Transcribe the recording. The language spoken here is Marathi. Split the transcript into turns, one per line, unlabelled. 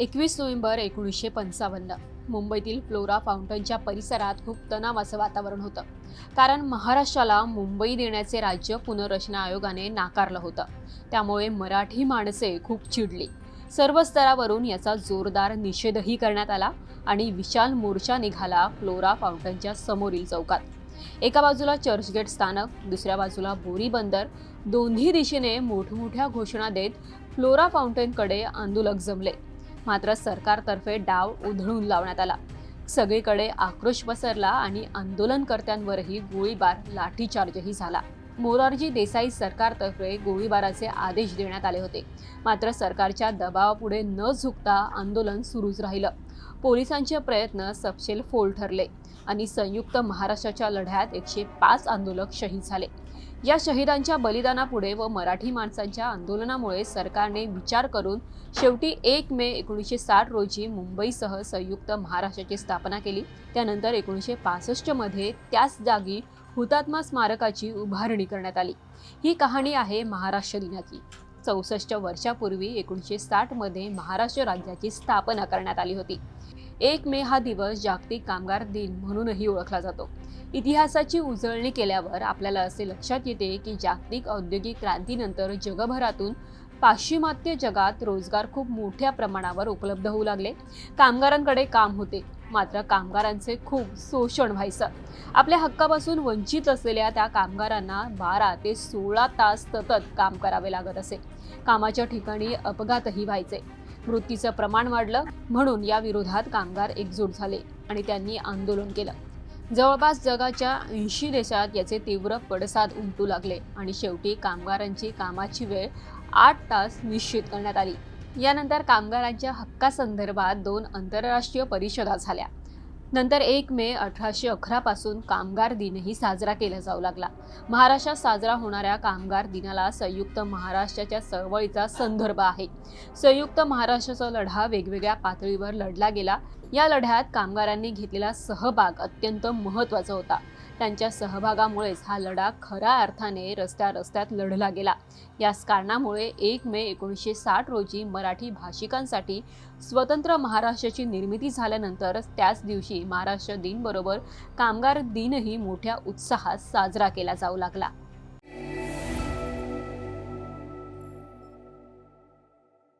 एकवीस नोव्हेंबर एकोणीसशे पंचावन्न. मुंबईतील फ्लोरा फाउंटनच्या परिसरात खूप तणावाचं वातावरण होतं. कारण महाराष्ट्राला मुंबई देण्याचे राज्य पुनर्रचना आयोगाने नाकारलं होतं. त्यामुळे मराठी माणसे खूप चिडली. सर्व स्तरावरून याचा जोरदार निषेधही करण्यात आला आणि विशाल मोर्चा निघाला फ्लोरा फाउंटनच्या समोरील चौकात. एका बाजूला चर्चगेट स्थानक दुसऱ्या बाजूला बोरी बंदर. दोन्ही दिशेने मोठमोठ्या घोषणा देत फ्लोरा फाउंटनकडे आंदोलक जमले. मात्र सरकारतर्फे डाव उधळून लावण्यात आला. सगळीकडे आक्रोश पसरला आणि आंदोलनकर्त्यांवरही गोळीबार लाठीचार्जही झाला. मोरारजी देसाई सरकारतर्फे गोळीबाराचे आदेश देण्यात आले होते. मात्र सरकारच्या दबावापुढे न झुकता आंदोलन सुरूच राहिलं. पोलिसांचे प्रयत्न सपशेल फोल ठरले आणि संयुक्त महाराष्ट्राच्या लढ्यात एकशे पाच आंदोलक शहीद झाले. या शहीदांच्या बलिदानापुढे व मराठी माणसांच्या आंदोलनामुळे सरकारने विचार करून शेवटी एक मे एकोणीसशे साठ रोजी मुंबईसह संयुक्त महाराष्ट्राची स्थापना केली. त्यानंतर एकोणीसशे पासष्टमध्ये त्याच जागी हुतात्मा स्मारकाची उभारणी करण्यात आली. ही कहाणी आहे महाराष्ट्र दिनाची. चौसष्ट वर्षापूर्वी एकोणीसशे साठमध्ये महाराष्ट्र राज्याची स्थापना करण्यात आली होती. एक मे हा दिवस जागतिक कामगार दिन म्हणूनही ओळखला जातो. इतिहासाची उजळणी केल्यावर आपल्याला असे लक्षात येते की जागतिक औद्योगिक क्रांतीनंतर जगभरातून पाश्चिमात्य जगात रोजगार खूप मोठ्या प्रमाणावर उपलब्ध होऊ लागले. कामगारांकडे काम होते. मात्र कामगारांचे खूप शोषण व्हायचं. आपल्या हक्कापासून वंचित असलेल्या त्या कामगारांना बारा ते सोळा तास सतत काम करावे लागत असे. कामाच्या ठिकाणी अपघातही व्हायचे. मृत्यूचं प्रमाण वाढलं म्हणून या विरोधात कामगार एकजूट झाले आणि त्यांनी आंदोलन केलं. जवळपास जगाच्या ऐंशी देशात याचे तीव्र पडसाद उमटू लागले आणि शेवटी कामगारांची कामाची वेळ आठ तास निश्चित करण्यात आली. यानंतर कामगारांच्या हक्कासंदर्भात दोन आंतरराष्ट्रीय परिषदा झाल्या. नंतर एक मे अठराशे अकरा पासून कामगार दिनही साजरा केला जाऊ लागला. महाराष्ट्रात साजरा होणाऱ्या कामगार दिनाला संयुक्त महाराष्ट्राच्या चळवळीचा संदर्भ आहे. संयुक्त महाराष्ट्राचा लढा वेगवेगळ्या पातळीवर लढला गेला. या लढ्यात कामगारांनी घेतलेला सहभाग अत्यंत महत्त्वाचा होता. त्यांच्या सहभागामुळेच हा लढा खऱ्या अर्थाने रस्त्या रस्त्यात लढला गेला. याच कारणामुळे एक मे एकोणीसशे साठ रोजी मराठी भाषिकांसाठी स्वतंत्र महाराष्ट्राची निर्मिती झाल्यानंतर त्याच दिवशी महाराष्ट्र दिनबरोबर कामगार दिनही मोठ्या उत्साहात साजरा केला जाऊ लागला.